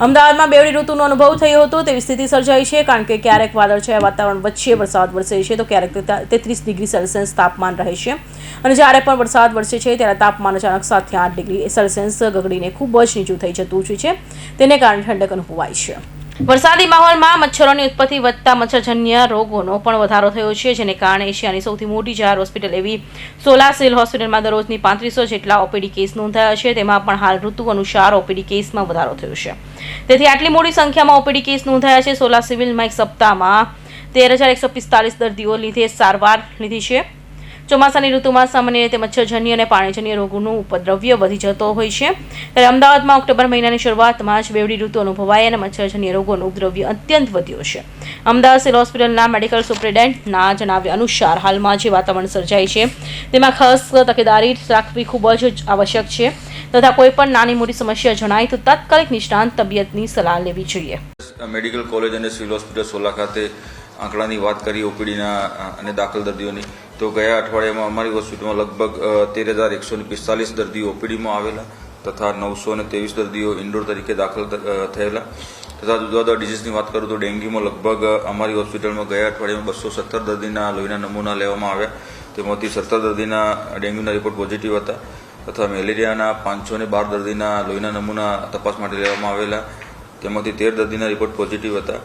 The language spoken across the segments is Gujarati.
અમદાવાદમાં બેવડી ઋતુનો અનુભવ થયો હતો, તેવી સ્થિતિ સર્જાઈ છે, કારણ કે ક્યારેક વાદળછાયા વાતાવરણ વચ્ચે વરસાદ વરસે છે, તો ક્યારેક તેત્રીસ ડિગ્રી સેલ્સિયસ તાપમાન રહે છે. અને જ્યારે પણ વરસાદ વરસે છે, ત્યારે તાપમાન અચાનક સાતથી આઠ ડિગ્રી સેલ્સિયસ ગગડીને ખૂબ જ નીચું થઈ જતું છે, તેને કારણે ઠંડક અનુભવાય છે. વરસાદી માહોલમાં મચ્છરોની ઉત્પત્તિ વધતા મચ્છરજન્ય રોગોનો પણ વધારો થયો છે, જેને કારણે એશિયાની સૌથી મોટી જાહેર હોસ્પિટલ એવી સોલા સિવિલ હોસ્પિટલમાં દરરોજની પાંત્રીસો જેટલા ઓપીડી કેસ નોંધાયા છે, તેમાં પણ હાલ ઋતુ અનુસાર ઓપીડી કેસમાં વધારો થયો છે. તેથી આટલી મોટી સંખ્યામાં ઓપીડી કેસ નોંધાયા છે સોલા સિવિલમાં એક સપ્તાહમાં તેર હજાર એકસો પિસ્તાલીસ દર્દીઓ લીધે સારવાર લીધી છે. ચોમાસાની ઋતુમાં સામાન્ય રીતે મચ્છરજન્ય અને પાણીજન્ય રોગોનું ઉપદ્રવ્ય વધી જતો હોય છે. ત્યારે અમદાવાદમાં ઓક્ટોબર મહિનાની શરૂઆતમાં જ બેવડી ઋતુ અનુભવાય અને મચ્છરજન્ય રોગોનું ઉપદ્રવ્ય અત્યંત વધ્યો છે. અમદાવાદ સિવિલ હોસ્પિટલના મેડિકલ સુપ્રિન્ટેન્ડન્ટના જણાવ્યા અનુસાર હાલમાં જે વાતાવરણ સર્જાય છે, તેમાં ખાસ તકેદારી રાખવી ખૂબ જ આવશ્યક છે તથા કોઈ પણ નાની મોટી સમસ્યા જણાય તો તાત્કાલિક નિષ્ણાંત તબિયતની સલાહ લેવી જોઈએ. મેડિકલ કોલેજ અને સિવિલ હોસ્પિટલ સોલા ખાતે આંકડાની વાત કરી ઓપીડીના અને દાખલ દર્દીઓની, તો ગયા અઠવાડિયામાં અમારી હોસ્પિટલમાં લગભગ તેર હજાર એકસો પિસ્તાલીસ દર્દીઓ ઓપીડીમાં આવેલા તથા નવસો ને ત્રેવીસ દર્દીઓ ઇન્ડોર તરીકે દાખલ થયેલા. તથા જુદા જુદા ડિઝીઝની વાત કરું તો ડેન્ગ્યુમાં લગભગ અમારી હોસ્પિટલમાં ગયા અઠવાડિયામાં બસો સત્તર દર્દીના લોહીના નમૂના લેવામાં આવ્યા. તેમાંથી સત્તર દર્દીના ડેન્ગ્યુના રિપોર્ટ પોઝિટિવ હતા તથા મેલેરિયાના પાંચસો ને બાર દર્દીના લોહીના નમૂના તપાસ માટે લેવામાં આવેલા. તેમાંથી તેર દર્દીના રિપોર્ટ પોઝિટિવ હતા.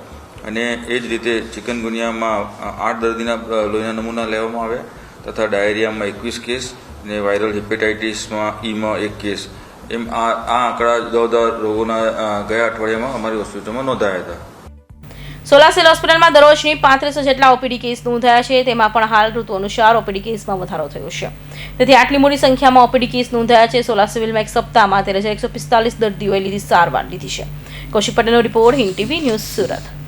અને એ જ રીતે ચિકનગુનિયામાં આઠ દર્દીના લોહીના નમૂના લેવામાં આવ્યા તથા ડાયરિયામાં એકવીસ કેસ અને વાયરલ હિપેટાઇટિસમાં ઈમાં એક કેસ. એમ આ આ આંકડા જુદા રોગોના ગયા અઠવાડિયામાં અમારી હોસ્પિટલમાં નોંધાયા હતા. સોલા સિવિલ હોસ્પિટલમાં દરરોજની પાંત્રીસો જેટલા ઓપીડી કેસ નોંધાયા છે. તેમાં પણ હાલ ઋતુ અનુસાર ઓપીડી કેસમાં વધારો થયો છે. તેથી આટલી મોટી સંખ્યામાં ઓપીડી કેસ નોંધાયા છે. સોલા સિવિલમાં એક સપ્તાહમાં તેર હજાર એકસો પિસ્તાલીસ દર્દીઓએ લીધી સારવાર લીધી છે. કૌશિક પટેલનો report Hind TV news Surat.